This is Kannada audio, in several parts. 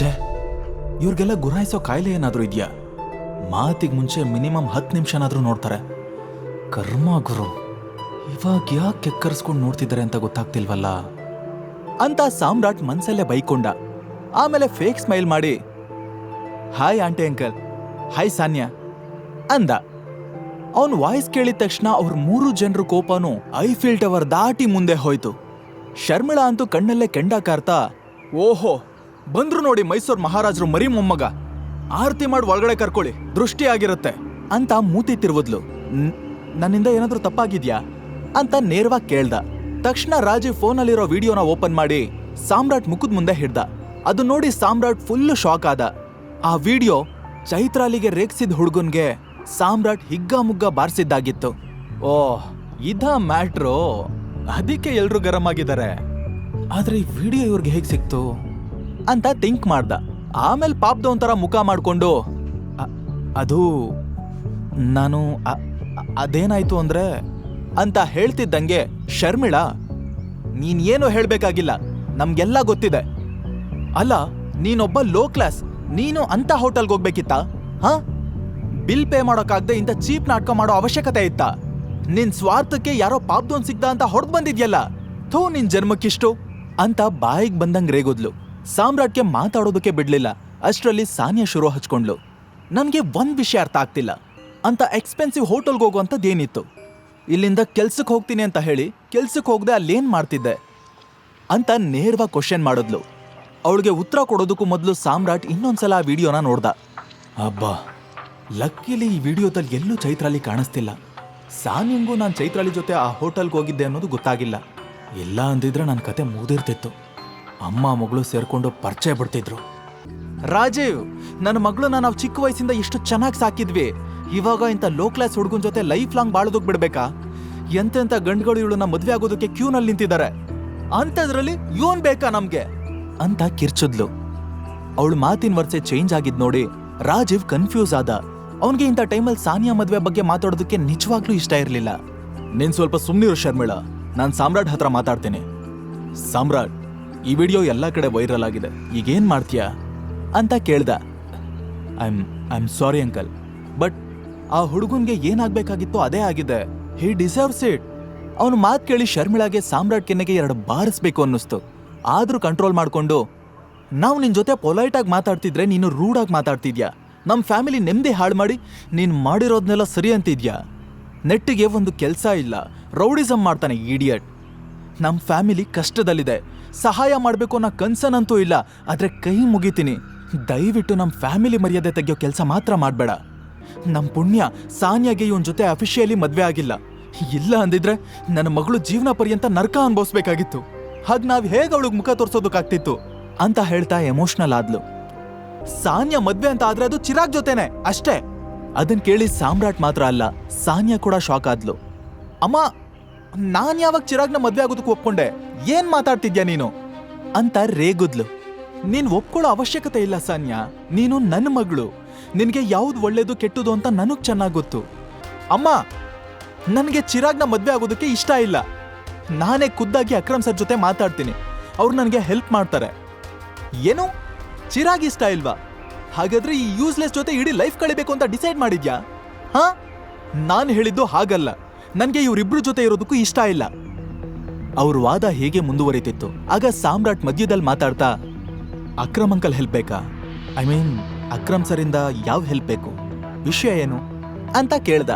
ಛೇ ಇವ್ರಿಗೆಲ್ಲ ಗುರಾಯಿಸೋ ಕಾಯಿಲೆ ಏನಾದರೂ ಇದೆಯಾ? ಮಾತಿಗೆ ಮುಂಚೆ ಮಿನಿಮಮ್ ಹತ್ತು ನಿಮಿಷನಾದರೂ ನೋಡ್ತಾರೆ. ಕರ್ಮ ಗುರು, ಇವಾಗ ಯಾಕೆ ಕೆಕ್ಕರ್ಸ್ಕೊಂಡು ನೋಡ್ತಿದ್ದಾರೆ ಅಂತ ಗೊತ್ತಾಗ್ತಿಲ್ವಲ್ಲ? ಅಂತ ಸಾಮ್ರಾಟ್ ಮನ್ಸಲ್ಲೇ ಬೈಕೊಂಡ. ಆಮೇಲೆ ಫೇಕ್ ಸ್ಮೈಲ್ ಮಾಡಿ hi aunty uncle hi Sanya. ಅಂದ. ಅವನ್ ವಾಯ್ಸ್ ಕೇಳಿದ ತಕ್ಷಣ ಅವ್ರ ಮೂರು ಜನರ ಕೋಪನೂ ಐಫಿಲ್ ಟವರ್ ದಾಟಿ ಮುಂದೆ ಹೋಯ್ತು. ಶರ್ಮಿಳಾ ಅಂತೂ ಕಣ್ಣಲ್ಲೇ ಕೆಂಡ ಕಾರ್ತಾ ಓಹೋ ಬಂದ್ರು ನೋಡಿ ಮೈಸೂರು ಮಹಾರಾಜರು ಮರಿ ಮೊಮ್ಮಗ. ಆರತಿ ಮಾಡಿ ಒಳಗಡೆ ಕರ್ಕೊಳ್ಳಿ ದೃಷ್ಟಿ ಆಗಿರುತ್ತೆ ಅಂತ ಮೂತಿ ತಿರುವುದ್ಲು. ನನ್ನಿಂದ ಏನಾದರೂ ತಪ್ಪಾಗಿದ್ಯಾ? ಅಂತ ನೇರವಾಗಿ ಕೇಳ್ದ. ತಕ್ಷಣ ರಾಜೀವ್ ಫೋನಲ್ಲಿರೋ ವಿಡಿಯೋನ ಓಪನ್ ಮಾಡಿ ಸಾಮ್ರಾಟ್ ಮುಖದ ಮುಂದೆ ಹಿಡ್ದ. ಅದು ನೋಡಿ ಸಾಮ್ರಾಟ್ ಫುಲ್ ಶಾಕ್ ಆದ. ಆ ವಿಡಿಯೋ ಚೈತ್ರಾಲಿಗೆ ರೇಗ್ಸಿದ ಹುಡುಗನ್ಗೆ ಸಾಮ್ರಾಟ್ ಹಿಗ್ಗಾಮುಗ್ಗ ಬಾರಿಸಿದ್ದಾಗಿತ್ತು. ಓಹ್ ಇದ ಮ್ಯಾಟ್ರು. ಅದಕ್ಕೆ ಎಲ್ರು ಗರಂ ಆಗಿದ್ದಾರೆ ಆದ್ರೆ ಈ ವಿಡಿಯೋ ಇವ್ರಿಗೆ ಹೇಗೆ ಸಿಕ್ತು? ಅಂತ ಥಿಂಕ್ ಮಾಡ್ದ. ಆಮೇಲೆ ಪಾಪ್ದ ಒಂಥರ ಮುಖ ಮಾಡಿಕೊಂಡು, "ಅ- ಅದು ನಾನು ಅದೇನಾಯ್ತು ಅಂದ್ರೆ, ಅಂತ ಹೇಳ್ತಿದ್ದಂಗೆ ಶರ್ಮಿಳಾ, ನೀನ್ ಹೇಳಬೇಕಾಗಿಲ್ಲ, ನಮ್ಗೆಲ್ಲ ಗೊತ್ತಿದೆ. ಅಲ್ಲ, ನೀನೊಬ್ಬ ಲೋ ಕ್ಲಾಸ್ ನೀನು ಅಂತ ಹೋಟೆಲ್ಗೆ ಹೋಗ್ಬೇಕಿತ್ತ? ಹಾ? ಬಿಲ್ ಪೇ ಮಾಡೋಕ್ಕಾಗದೆ ಇಂಥ ಚೀಪ್ ನಾಟಕ ಮಾಡೋ ಅವಶ್ಯಕತೆ ಇತ್ತ? ನಿನ್ ಸ್ವಾರ್ಥಕ್ಕೆ ಯಾರೋ ಪಾಪ್ದೊಂದು ಸಿಗ್ದ ಅಂತ ಹೊಡೆದು ಬಂದಿದ್ಯಲ್ಲ, ಥೂ ನಿನ್ ಜನ್ಮಕ್ಕಿಷ್ಟು, ಅಂತ ಬಾಯಿಗೆ ಬಂದಂಗೆ ರೇಗೋದ್ಲು. ಸಾಮ್ರಾಟ್ಗೆ ಮಾತಾಡೋದಕ್ಕೆ ಬಿಡ್ಲಿಲ್ಲ. ಅಷ್ಟರಲ್ಲಿ ಸಾನಿಯಾ ಶುರು ಹಚ್ಕೊಂಡ್ಲು. ನನಗೆ ಒಂದು ವಿಷಯ ಅರ್ಥ ಆಗ್ತಿಲ್ಲ. ಅಂತ ಎಕ್ಸ್ಪೆನ್ಸಿವ್ ಹೋಟೆಲ್ಗೆ ಹೋಗುವಂಥದ್ದೇನಿತ್ತು ಇಲ್ಲಿಂದ ಕೆಲ್ಸಕ್ಕೆ ಹೋಗ್ತೀನಿ ಅಂತ ಹೇಳಿ ಕೆಲ್ಸಕ್ಕೆ ಹೋಗದೆ ಅಲ್ಲೇನು ಮಾಡ್ತಿದ್ದೆ? ಅಂತ ನೇರವಾಗಿ ಕ್ವಶನ್ ಮಾಡಿದ್ಲು. ಅವಳಿಗೆ ಉತ್ತರ ಕೊಡೋದಕ್ಕೂ ಮೊದಲು ಸಾಮ್ರಾಟ್ ಇನ್ನೊಂದ್ಸಲ ಆ ವಿಡಿಯೋನ ನೋಡ್ದ. ಅಬ್ಬಾ ಲಕ್ಕಿಲಿ ಈ ವಿಡಿಯೋದಲ್ಲಿ ಎಲ್ಲೂ ಚೈತ್ರಾಲಿ ಕಾಣಿಸ್ತಿಲ್ಲ. ಸಾನಿಯಂಗೂ ನಾನು ಚೈತ್ರಾಲಿ ಜೊತೆ ಆ ಹೋಟೆಲ್ಗೆ ಹೋಗಿದ್ದೆ ಅನ್ನೋದು ಗೊತ್ತಾಗಿಲ್ಲ. ಎಲ್ಲ ಅಂದಿದ್ರೆ ನನ್ನ ಕತೆ ಮುಗಿದಿರ್ತಿತ್ತು. ಅಮ್ಮ ಮಗಳು ಸೇರ್ಕೊಂಡು ಪರಿಚಯ ಬಿಡ್ತಿದ್ರು ರಾಜೀವ್, ನನ್ನ ಮಗಳನ್ನ ನಾವು ಚಿಕ್ಕ ವಯಸ್ಸಿಂದ ಎಷ್ಟು ಚೆನ್ನಾಗಿ ಸಾಕಿದ್ವಿ. ಇವಾಗ ಇಂಥ ಲೋ ಕ್ಲಾಸ್ ಹುಡುಗನ ಜೊತೆ ಲೈಫ್ ಲಾಂಗ್ ಬಾಳೋದಕ್ಕೆ ಬಿಡ್ಬೇಕಾ? ಎಂತೆಂಥ ಗಂಡುಗಳು ಇವಳನ್ನ ಮದುವೆ ಆಗೋದಕ್ಕೆ ಕ್ಯೂನಲ್ಲಿ ನಿಂತಿದ್ದಾರೆ. ಅಂಥದ್ರಲ್ಲಿ ಇವನ್ ಬೇಕಾ ನಮಗೆ? ಅಂತ ಕಿರ್ಚಿದ್ಲು. ಅವಳು ಮಾತಿನ ವರ್ಷೆ ಚೇಂಜ್ ಆಗಿದ್ ನೋಡಿ ರಾಜೀವ್ ಕನ್ಫ್ಯೂಸ್ ಆದ. ಅವನಿಗೆ ಇಂಥ ಟೈಮಲ್ಲಿ ಸಾನಿಯಾ ಮದುವೆ ಬಗ್ಗೆ ಮಾತಾಡೋದಕ್ಕೆ ನಿಜವಾಗ್ಲೂ ಇಷ್ಟ ಇರಲಿಲ್ಲ. ನೀನು ಸ್ವಲ್ಪ ಸುಮ್ಮನಿರು ಶರ್ಮಿಳ. ನಾನು ಸಾಮ್ರಾಟ್ ಹತ್ರ ಮಾತಾಡ್ತೀನಿ. ಸಾಮ್ರಾಟ್. ಈ ವಿಡಿಯೋ ಎಲ್ಲ ಕಡೆ ವೈರಲ್ ಆಗಿದೆ. ಈಗೇನು ಮಾಡ್ತೀಯ? ಅಂತ ಕೇಳ್ದ. I am I am sorry uncle but ಆ ಹುಡುಗನ್ಗೆ ಏನಾಗಬೇಕಾಗಿತ್ತು ಅದೇ ಆಗಿದೆ. ಹಿ ಡಿಸರ್ವ್ಸ್ ಇಟ್ ಅವನು ಮಾತು ಕೇಳಿ ಶರ್ಮಿಳಾಗೆ ಸಾಮ್ರಾಟ್ ಕೆನ್ನೆಗೆ ಎರಡು ಬಾರಿಸ್ಬೇಕು ಅನ್ನಿಸ್ತು. ಆದರೂ ಕಂಟ್ರೋಲ್ ಮಾಡಿಕೊಂಡು, ನಾವು ನಿನ್ನ ಜೊತೆ ಪೊಲೈಟಾಗಿ ಮಾತಾಡ್ತಿದ್ರೆ ನೀನು ರೂಡಾಗಿ ಮಾತಾಡ್ತಿದ್ಯಾ? ನಮ್ಮ ಫ್ಯಾಮಿಲಿ ನೆಮ್ಮದಿ ಹಾಳು ಮಾಡಿ ನೀನು ಮಾಡಿರೋದನ್ನೆಲ್ಲ ಸರಿ ಅಂತಿದ್ಯಾ? ನೆಟ್ಟಿಗೆ ಒಂದು ಕೆಲಸ ಇಲ್ಲ. ರೌಡಿಸಮ್ ಮಾಡ್ತಾನೆ ಇಡಿಯಟ್ ನಮ್ಮ ಫ್ಯಾಮಿಲಿ ಕಷ್ಟದಲ್ಲಿದೆ. ಸಹಾಯ ಮಾಡಬೇಕು ಅನ್ನೋ ಕನ್ಸನ್ ಅಂತೂ ಇಲ್ಲ, ಆದರೆ ಕೈ ಮುಗಿತೀನಿ. ದಯವಿಟ್ಟು ನಮ್ಮ ಫ್ಯಾಮಿಲಿ ಮರ್ಯಾದೆ ತೆಗೆಯೋ ಕೆಲಸ ಮಾತ್ರ ಮಾಡಬೇಡ. ನಮ್ಮ ಪುಣ್ಯ, ಸಾನ್ಯಾಗೆ ಇವನ ಜೊತೆ ಅಫಿಷಿಯಲಿ ಮದುವೆ ಆಗಿಲ್ಲ. ಇಲ್ಲ ಅಂದಿದ್ರೆ ನನ್ನ ಮಗಳು ಜೀವನ ಪರ್ಯಂತ ನರ್ಕ ಅನ್ಭವಿಸ್ಬೇಕಾಗಿತ್ತು. ಹಾಗೆ ನಾವು ಹೇಗೆ ಅವಳಿಗೆ ಮುಖ ತೋರಿಸೋದಕ್ಕಾಗ್ತಿತ್ತು ಅಂತ ಹೇಳ್ತಾ ಎಮೋಷ್ನಲ್ ಆದ್ಲು. ಸಾನ್ಯಾ ಮದ್ವೆ ಅಂತ ಆದ್ರೆ ಅದು ಚಿರಾಗ್ ಜೊತೆನೆ, ಅಷ್ಟೇ. ಅದನ್ ಕೇಳಿ ಸಾಮ್ರಾಟ್ ಮಾತ್ರ ಅಲ್ಲ, ಸಾನ್ಯಾ ಕೂಡ ಶಾಕ್ ಆದ್ಲು. ಅಮ್ಮ ನಾನ್ ಯಾವಾಗ ಚಿರಾಗ್ನ ಮದ್ವೆ ಆಗೋದಕ್ಕೆ ಒಪ್ಕೊಂಡೆ. ಏನ್ ಮಾತಾಡ್ತಿದ್ಯಾ ನೀನು? ಅಂತ ರೇಗುದ್ಲು. ನೀನ್ ಒಪ್ಕೊಳ್ಳೋ ಅವಶ್ಯಕತೆ ಇಲ್ಲ ಸಾನ್ಯಾ. ನೀನು ನನ್ನ ಮಗಳು. ನಿನ್ಗೆ ಯಾವ್ದು ಒಳ್ಳೇದು ಕೆಟ್ಟದು ಅಂತ ನನಗ್ ಚೆನ್ನಾಗ್ ಗೊತ್ತು. ಅಮ್ಮ, ನನಗೆ ಚಿರಾಗ್ನ ಮದ್ವೆ ಆಗೋದಕ್ಕೆ ಇಷ್ಟ ಇಲ್ಲ. ನಾನೇ ಖುದ್ದಾಗಿ ಅಕ್ರಮ್ ಸರ್ ಜೊತೆ ಮಾತಾಡ್ತೀನಿ. ಅವ್ರು ನನಗೆ ಹೆಲ್ಪ್ ಮಾಡ್ತಾರೆ. ಏನು? ಚಿರಾಗ್ ಇಷ್ಟ ಇಲ್ವಾ? ಹಾಗಾದ್ರೆ ಈ ಯೂಸ್ಲೆಸ್ ಜೊತೆ ಇಡೀ ಲೈಫ್ ಕಳಿಬೇಕು ಅಂತ ಡಿಸೈಡ್ ಮಾಡಿದ್ಯಾ? ಹಾ? ನಾನು ಹೇಳಿದ್ದು ಹಾಗಲ್ಲ. ನನ್ಗೆ ಇವರಿಬ್ರು ಜೊತೆ ಇರೋದಕ್ಕೂ ಇಷ್ಟ ಇಲ್ಲ. ಅವ್ರ ವಾದ ಹೇಗೆ ಮುಂದುವರಿತಿತ್ತು? ಆಗ ಸಾಮ್ರಾಟ್ ಮಧ್ಯದಲ್ಲಿ ಮಾತಾಡ್ತಾ, ಅಕ್ರಮ್ ಅಂಕಲ್ ಹೆಲ್ಪ್ ಬೇಕಾ? ಐ ಮೀನ್ ಅಕ್ರಮ್ ಸರಿಂದ ಯಾವ ಹೆಲ್ಪ್ ಬೇಕು? ವಿಷಯ ಏನು? ಅಂತ ಕೇಳ್ದ.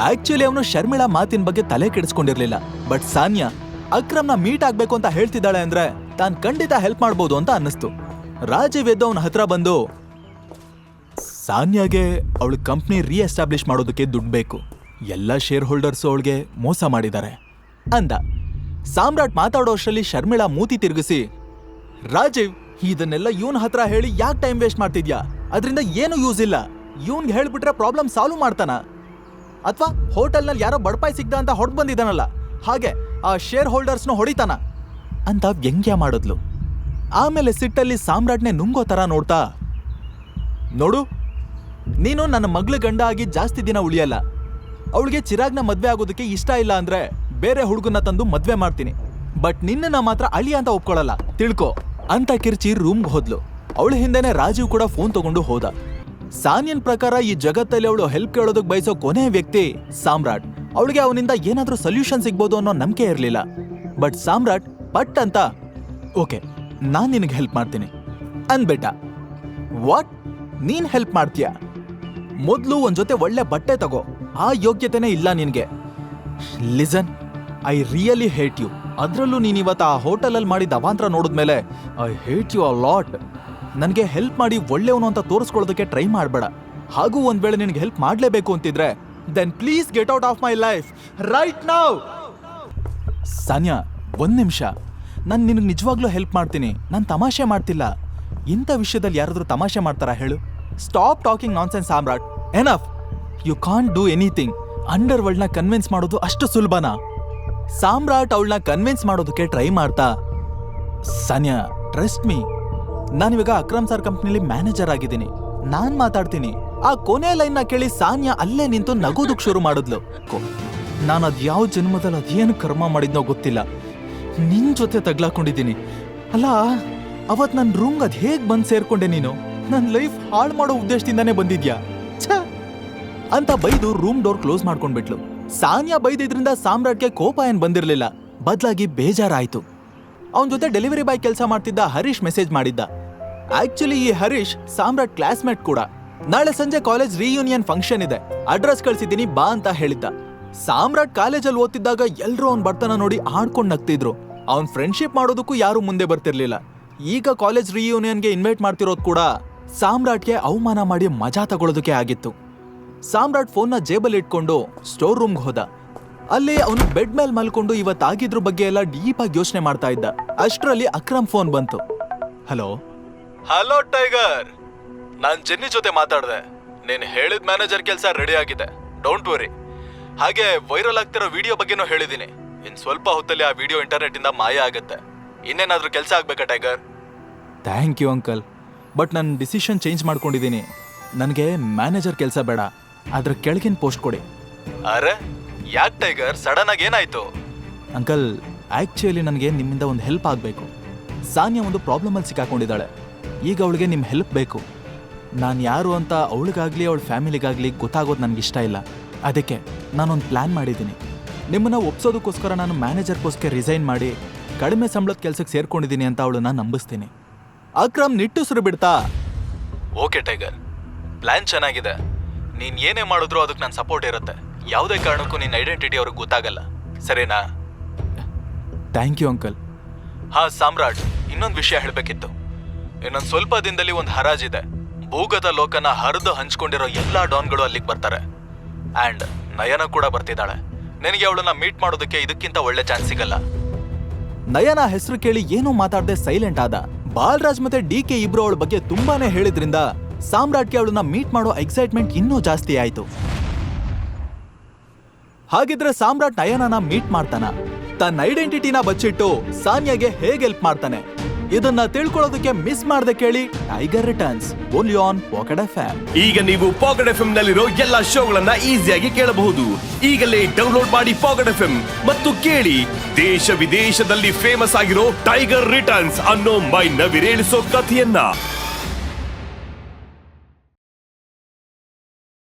ಆಕ್ಚುಲಿ ಅವನು ಶರ್ಮಿಳಾ ಮಾತಿನ ಬಗ್ಗೆ ತಲೆ ಕೆಡಿಸ್ಕೊಂಡಿರ್ಲಿಲ್ಲ. ಬಟ್ ಸಾನ್ಯಾ, ಅಕ್ರಮ್ನ ಮೀಟ್ ಆಗ್ಬೇಕು ಅಂತ ಹೇಳ್ತಿದ್ದಾಳೆ ಅಂದ್ರೆ ತಾನ್ ಖಂಡಿತ ಹೆಲ್ಪ್ ಮಾಡ್ಬೋದು ಅಂತ ಅನ್ನಿಸ್ತು. ರಾಜೀವ್ ಎದ್ದು ಅವನ ಹತ್ರ ಬಂದು, ಸಾನ್ಯಾಗೆ ಅವಳು ಕಂಪ್ನಿ ರೀ ಎಸ್ಟಾಬ್ಲಿಷ್ ಮಾಡೋದಕ್ಕೆ ದುಡ್ಡು ಬೇಕು. ಎಲ್ಲ ಶೇರ್ ಹೋಲ್ಡರ್ಸ್ ಅವಳಿಗೆ ಮೋಸ ಮಾಡಿದ್ದಾರೆ. ಅಂದ, ಸಾಮ್ರಾಟ್ ಮಾತಾಡೋಷ್ಟರಲ್ಲಿ ಶರ್ಮಿಳಾ ಮೂತಿ ತಿರುಗಿಸಿ, ರಾಜೀವ್, ಇದನ್ನೆಲ್ಲ ಇವನ್ ಹತ್ರ ಹೇಳಿ ಯಾಕೆ ಟೈಮ್ ವೇಸ್ಟ್ ಮಾಡ್ತಿದ್ಯಾ? ಅದರಿಂದ ಏನು ಯೂಸ್ ಇಲ್ಲ. ಇವನ್ಗೆ ಹೇಳ್ಬಿಟ್ರೆ ಪ್ರಾಬ್ಲಮ್ ಸಾಲ್ವ್ ಮಾಡ್ತಾನ. ಅಥವಾ ಹೋಟೆಲ್ನಲ್ಲಿ ಯಾರೋ ಬಡಪಾಯಿ ಸಿಗ್ದ ಅಂತ ಹೊಡ್ ಬಂದಿದ್ದಾನಲ್ಲ. ಹಾಗೆ ಆ ಶೇರ್ ಹೋಲ್ಡರ್ಸ್ನ ಹೊಡಿತಾನ. ಅಂತ ವ್ಯಂಗ್ಯ ಮಾಡಿದ್ಲು. ಆಮೇಲೆ ಸಿಟ್ಟಲ್ಲಿ ಸಾಮ್ರಾಟ್ನೆ ನುಂಗೋ ತರ ನೋಡ್ತಾ, ನೋಡು, ನೀನು ನನ್ನ ಮಗಳ ಗಂಡ ಆಗಿ ಜಾಸ್ತಿ ದಿನ ಉಳಿಯಲ್ಲ. ಅವಳಿಗೆ ಚಿರಾಗ್ನ ಮದ್ವೆ ಆಗೋದಕ್ಕೆ ಇಷ್ಟ ಇಲ್ಲ ಅಂದ್ರೆ ಬೇರೆ ಹುಡುಗನ ತಂದು ಮದ್ವೆ ಮಾಡ್ತೀನಿ. ಬಟ್ ನಿನ್ನ ಮಾತ್ರ ಅಳಿ ಅಂತ ಒಪ್ಕೊಳ್ಳಲ್ಲ ತಿಳ್ಕೊ. ಅಂತ ಕಿರ್ಚಿ ರೂಮ್ಗೆ ಹೋದ್ಲು. ಅವಳ ಹಿಂದೆನೆ ರಾಜೀವ್ ಕೂಡ ಫೋನ್ ತಗೊಂಡು ಹೋದ. ಸಾನಿಯನ್ ಪ್ರಕಾರ ಈ ಜಗತ್ತಲ್ಲಿ ಅವಳು ಹೆಲ್ಪ್ ಕೇಳೋದಕ್ ಬಯಸೋ ಕೊನೆ ವ್ಯಕ್ತಿ ಸಾಮ್ರಾಟ್. ಅವಳಿಗೆ ಅವನಿಂದ ಏನಾದ್ರೂ ಸೊಲ್ಯೂಷನ್ ಸಿಗ್ಬೋದು ಅನ್ನೋ ನಂಬಿಕೆ ಇರಲಿಲ್ಲ. ಬಟ್ ಸಾಮ್ರಾಟ್, ಪಟ್ ಅಂತ, ಓಕೆ, ನಾನು ನಿನಗೆ ಹೆಲ್ಪ್ ಮಾಡ್ತೀನಿ. ಅಂದ್ಬಿಟ್ಟ ವಾಟ್? ನೀನ್ ಹೆಲ್ಪ್ ಮಾಡ್ತೀಯ? ಮೊದ್ಲು ಒಂದ್ ಜೊತೆ ಒಳ್ಳೆ ಬಟ್ಟೆ ತಗೋ. ಆ ಯೋಗ್ಯತೆನೇ ಇಲ್ಲ ನಿನಗೆ. Listen I really hate you ಅದರಲ್ಲೂ ನೀನು ಇವತ್ತು ಆ ಹೋಟೆಲಲ್ಲಿ ಮಾಡಿದ ಅವಾಂತರ ನೋಡಿದ್ಮೇಲೆ I hate you a lot ನನಗೆ ಹೆಲ್ಪ್ ಮಾಡಿ ಒಳ್ಳೆಯವನು ಅಂತ ತೋರಿಸ್ಕೊಳ್ಳೋದಕ್ಕೆ ಟ್ರೈ ಮಾಡಬೇಡ. ಹಾಗೂ ಒಂದು ವೇಳೆ ನಿನಗೆ ಹೆಲ್ಪ್ ಮಾಡಲೇಬೇಕು ಅಂತಿದ್ರೆ then please get out of my life right ನಾವ್ ಸಾನ್ಯಾ, ಒಂದು ನಿಮಿಷ. ನಾನು ನಿನಗೆ ನಿಜವಾಗ್ಲೂ ಹೆಲ್ಪ್ ಮಾಡ್ತೀನಿ. ನಾನು ತಮಾಷೆ ಮಾಡ್ತಿಲ್ಲ. ಇಂಥ ವಿಷಯದಲ್ಲಿ ಯಾರಾದರೂ ತಮಾಷೆ ಮಾಡ್ತಾರಾ ಹೇಳು? Stop talking nonsense Samrat. Enough you can't do anything under ವರ್ಲ್ಡ್ನ ಕನ್ವಿನ್ಸ್ ಮಾಡೋದು ಅಷ್ಟು ಸುಲಭನಾ. ಸಾಮ್ರಾಟ್ ಅವಳನ್ನ ಕನ್ವಿನ್ಸ್ ಮಾಡೋದಕ್ಕೆ ಟ್ರೈ ಮಾಡ್ತಾ. ಸಾನ್ಯಾ ಟ್ರಸ್ಟ್ ಮೀ ನಾನಿವಾಗ ಅಕ್ರಮ್ ಸರ್ ಕಂಪ್ನಿಲಿ ಮ್ಯಾನೇಜರ್ ಆಗಿದ್ದೀನಿ. ನಾನ್ ಮಾತಾಡ್ತೀನಿ. ಆ ಕೊನೆ ಲೈನ್ನ ಕೇಳಿ ಸಾನ್ಯಾ ಅಲ್ಲೇ ನಿಂತು ನಗೋದಕ್ಕೆ ಶುರು ಮಾಡಿದ್ಲು. ನಾನು ಅದ್ ಯಾವ ಜನ್ಮದಲ್ಲಿ ಅದೇನು ಕರ್ಮ ಮಾಡಿದ್ನೋ ಗೊತ್ತಿಲ್ಲ. ನಿನ್ ಜೊತೆ ತಗ್ಲಾಕೊಂಡಿದ್ದೀನಿ. ಅಲ್ಲ, ಅವತ್ ನನ್ನ ರೂಮ್ ಅದ್ ಹೇಗ್ ಬಂದ್ ಸೇರ್ಕೊಂಡೆ ನೀನು? ನನ್ನ ಲೈಫ್ ಹಾಳು ಮಾಡೋ ಉದ್ದೇಶದಿಂದಾನೇ ಬಂದಿದ್ಯಾ? ಅಂತ ಬೈದು ರೂಮ್ ಡೋರ್ ಕ್ಲೋಸ್ ಮಾಡ್ಕೊಂಡ್ಬಿಟ್ಲು. ಸಾನ್ಯಾ ಬೈದಿದ್ರಿಂದ ಸಾಮ್ರಾಟ್ಗೆ ಕೋಪ ಏನ್ ಬಂದಿರಲಿಲ್ಲ. ಬದಲಾಗಿ ಬೇಜಾರಾಯ್ತು. ಅವನ ಜೊತೆ ಡೆಲಿವರಿ ಬಾಯ್ ಕೆಲಸ ಮಾಡ್ತಿದ್ದ ಹರೀಶ್ ಮೆಸೇಜ್ ಮಾಡಿದ್ದ. ಆಕ್ಚುಲಿ ಈ ಹರೀಶ್ ಸಾಮ್ರಾಟ್ ಕ್ಲಾಸ್ಮೇಟ್ ಕೂಡ. ನಾಳೆ ಸಂಜೆ ಕಾಲೇಜ್ ರಿಯೂನಿಯನ್ ಫಂಕ್ಷನ್ ಇದೆ. ಅಡ್ರೆಸ್ ಕಳ್ಸಿದ್ದೀನಿ ಬಾ ಅಂತ ಹೇಳಿದ್ದ. ಸಾಮ್ರಾಟ್ ಕಾಲೇಜಲ್ಲಿ ಓದ್ತಿದ್ದಾಗ ಎಲ್ಲರೂ ಅವ್ನ ಬರ್ತನ ನೋಡಿ ಆಡ್ಕೊಂಡು ನಗ್ತಿದ್ರು. ಅವ್ನ ಫ್ರೆಂಡ್ಶಿಪ್ ಮಾಡೋದಕ್ಕೂ ಯಾರು ಮುಂದೆ ಬರ್ತಿರ್ಲಿಲ್ಲ. ಈಗ ಕಾಲೇಜ್ ರಿಯೂನಿಯನ್ಗೆ ಇನ್ವೈಟ್ ಮಾಡ್ತಿರೋದು ಕೂಡ ಸಾಮ್ರಾಟ್ಗೆ ಅವಮಾನ ಮಾಡಿ ಮಜಾ ತಗೊಳ್ಳೋದಕ್ಕೆ ಆಗಿತ್ತು. ಸಾಮ್ರಾಟ್ ಫೋನ್ನ ಜೇಬಲ್ಲಿ ಇಟ್ಕೊಂಡು ಸ್ಟೋರ್ ರೂಮ್ಗೆ ಹೋದ. ಅಲ್ಲಿ ಅವನು ಬೆಡ್ ಮೇಲೆ ಮಲ್ಕೊಂಡು ಇವತ್ತಾಗಿದ್ರ ಬಗ್ಗೆ ಎಲ್ಲ ಡೀಪ್ ಆಗಿ ಯೋಚನೆ ಮಾಡ್ತಾ ಇದ್ದ. ಅಷ್ಟರಲ್ಲಿ ಅಕ್ರಮ್ ಫೋನ್ ಬಂತು. ಹಲೋ? Hello tiger. ನಾನು ಜೆನ್ನಿ ಜೊತೆ ಮಾತಾಡಿದೆ. ನೀನು ಹೇಳಿದ ಮ್ಯಾನೇಜರ್ ಕೆಲಸ ರೆಡಿ ಆಗಿದೆ. ಡೋಂಟ್ ವರಿ ಹಾಗೆ ವೈರಲ್ ಆಗ್ತಿರೋ ವಿಡಿಯೋ ಬಗ್ಗೆನೂ ಹೇಳಿದ್ದೀನಿ ಇನ್ನು ಸ್ವಲ್ಪ ಹೊತ್ತಲ್ಲಿ ಆ ವಿಡಿಯೋ ಇಂಟರ್ನೆಟ್ ಇಂದ ಮಾಯ ಆಗುತ್ತೆ. ಇನ್ನೇನಾದ್ರೂ ಕೆಲಸ ಆಗ್ಬೇಕಾ tiger? Thank you uncle but ನನ್ನ ಡಿಸಿಷನ್ ಚೇಂಜ್ ಮಾಡ್ಕೊಂಡಿದ್ದೀನಿ ನನಗೆ ಮ್ಯಾನೇಜರ್ ಕೆಲಸ ಬೇಡ. ಅದ್ರ ಕೆಳಗಿನ ಪೋಸ್ಟ್ ಕೊಡಿ. ಅರೆ ಯಾಕೆ ಟೈಗರ್? ಸಡನ್ ಆಗಿ ಏನಾಯ್ತು? ಅಂಕಲ್ ಆಕ್ಚುಲಿ ನನಗೆ ನಿಮ್ಮಿಂದ ಒಂದು ಹೆಲ್ಪ್ ಆಗಬೇಕು. ಸಾನಿಯಾ ಒಂದು ಪ್ರಾಬ್ಲಮಲ್ಲಿ ಸಿಕ್ಕಾಕೊಂಡಿದ್ದಾಳೆ. ಈಗ ಅವಳಿಗೆ ನಿಮ್ಮ ಹೆಲ್ಪ್ ಬೇಕು. ನಾನು ಯಾರು ಅಂತ ಅವಳಿಗಾಗ್ಲಿ ಅವಳ ಫ್ಯಾಮಿಲಿಗಾಗ್ಲಿ ಗೊತ್ತಾಗೋದು ನನಗೆ ಇಷ್ಟ ಇಲ್ಲ. ಅದಕ್ಕೆ ನಾನೊಂದು ಪ್ಲ್ಯಾನ್ ಮಾಡಿದ್ದೀನಿ. ನಿಮ್ಮನ್ನು ಒಪ್ಸೋದಕ್ಕೋಸ್ಕರ ನಾನು ಮ್ಯಾನೇಜರ್ ಪೋಸ್ಟ್ಗೆ ರಿಸೈನ್ ಮಾಡಿ ಕಡಿಮೆ ಸಂಬಳದ ಕೆಲಸಕ್ಕೆ ಸೇರ್ಕೊಂಡಿದ್ದೀನಿ ಅಂತ ಅವಳನ್ನ ನಂಬಿಸ್ತೀನಿ. ಅಕ್ರಮ್ ನಿಟ್ಟುಸಿರು ಬಿಡ್ತಾ? Okay tiger. ಪ್ಲಾನ್ ಚೆನ್ನಾಗಿದೆ. ನೀನ್ ಏನೇ ಮಾಡಿದ್ರು ಅದಕ್ಕೆ ನನ್ನ ಸಪೋರ್ಟ್ ಇರುತ್ತೆ. ಯಾವುದೇ ಕಾರಣಕ್ಕೂ ನಿನ್ನ ಐಡೆಂಟಿಟಿ ಅವ್ರಿಗೆ ಗೊತ್ತಾಗಲ್ಲ. ಸರಿನಾ? ಥ್ಯಾಂಕ್ ಯು ಅಂಕಲ್ ಹಾ ಸಾಮ್ರಾಟ್. ಇನ್ನೊಂದು ವಿಷಯ ಹೇಳಬೇಕಿತ್ತು. ಇನ್ನೊಂದು ಸ್ವಲ್ಪ ದಿನದಲ್ಲಿ ಒಂದು ಹರಾಜಿದೆ ಭೂಗತ ಲೋಕನ ಹರಿದು ಹಂಚ್ಕೊಂಡಿರೋ ಎಲ್ಲಾ ಡಾನ್ಗಳು ಅಲ್ಲಿಗೆ ಬರ್ತಾರೆ. ಆ್ಯಂಡ್ ನಯನ ಕೂಡ ಬರ್ತಿದ್ದಾಳೆ. ನಿನಗೆ ಅವಳನ್ನ ಮೀಟ್ ಮಾಡೋದಕ್ಕೆ ಇದಕ್ಕಿಂತ ಒಳ್ಳೆ ಚಾನ್ಸ್ ಸಿಗಲ್ಲ. ನಯನ ಹೆಸರು ಕೇಳಿ ಏನೂ ಮಾತಾಡದೆ ಸೈಲೆಂಟ್ ಆದ. ಬಾಲ್ರಾಜ್ ಮತ್ತೆ ಡಿ ಕೆ ಇಬ್ರು ಅವಳ ಬಗ್ಗೆ ತುಂಬಾನೇ ಹೇಳಿದ್ರಿಂದ ಸಾಮ್ರಾಟ್ಗೆ ಅವಳನ್ನ ಮೀಟ್ ಮಾಡೋ ಎಕ್ಸೈಟ್ಮೆಂಟ್ ಇನ್ನೂ ಜಾಸ್ತಿ ಆಯ್ತು. ಹಾಗಿದ್ರೆ ಸಾಮ್ರಾಟ್ ನಯನನ ಮೀಟ್ ಮಾಡ್ತಾನ. ತನ್ನ ಐಡೆಂಟಿಟಿನ ಬಚ್ಚಿಟ್ಟು ಸಾನ್ಯಾಗೆ ಹೇಗೆ ಹೆಲ್ಪ್ ಮಾಡ್ತಾನೆ? ಇದನ್ನ ತಿಳ್ಕೊಳ್ಳೋದಕ್ಕೆ ಮಿಸ್ ಮಾಡದೆ ಕೇಳಿ tiger returns only on pocket F ಈಗ ನೀವು ಪಾಕೆಟ್ ಎಫ್ ನಲ್ಲಿರೋ ಎಲ್ಲಾ ಶೋಗಳನ್ನ ಈಸಿಯಾಗಿ ಕೇಳಬಹುದು. ಈಗಲೇ ಡೌನ್ಲೋಡ್ ಮಾಡಿ ಪಾಕೆಟ್ ಎಫ್ ಮತ್ತು ಕೇಳಿ ದೇಶ ವಿದೇಶದಲ್ಲಿ ಫೇಮಸ್ ಆಗಿರೋ ಟೈಗರ್ ರಿಟರ್ನ್ಸ್ ಅನ್ನೋ ಮೈ ನವಿರೇಳಿಸೋ ಕಥೆಯನ್ನ.